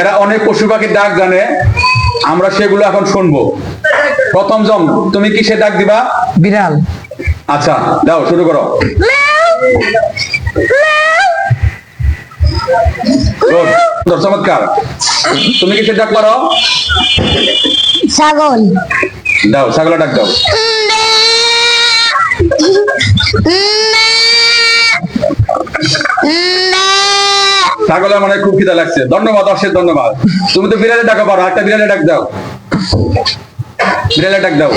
এরা অনেক পশু পাখির ডাক জানে আমরা সেগুলো এখন শুনব। প্রথম জম তুমি কিসে ডাক দিবা? বিড়াল। আচ্ছা দাও শুরু করো। চমৎকার। তুমি কিসে ডাক পারো? ছাগল। দাও ছাগলে ডাক দাও। ছাগলে মানে খুব খিদা লাগছে। ধন্যবাদ অশেষ ধন্যবাদ। তুমি তো বিড়ালে ডাকা পারো একটা বিড়ালে ডাক দাও। বিড়ালে ডাক দাও।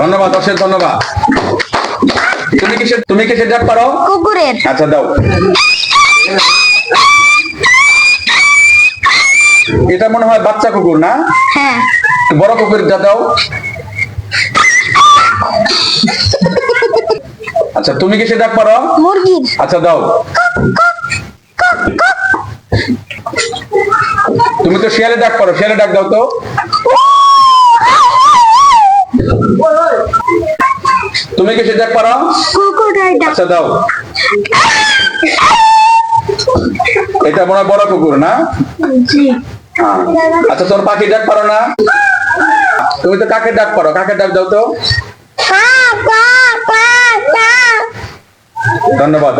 ধন্যবাদ অশেষ ধন্যবাদ। তুমি কিসে তুমি কিসে ডাক পারো? কুকুরের। আচ্ছা দাও। এটা মনে হয় বাচ্চা কুকুর না? হ্যাঁ। বড় কুকুর যা দাও। আচ্ছা তুমি কিসে ডাক পারো মুরগির। আচ্ছা দাও। তুমি তো শিয়ালে ডাক পারো শিয়ালে ডাক দাও তো। তুমি কিসে ডাক পারো কুকুরের ডাক। আচ্ছা দাও। এটা মনে হয় বড় কুকুর না? জি। আচ্ছা তোর পাখি ডাক পারো না। তুমি তো কাকে ডাক পারো কাকে ডাক দাও তো কা কা কা কা ধন্যবাদ।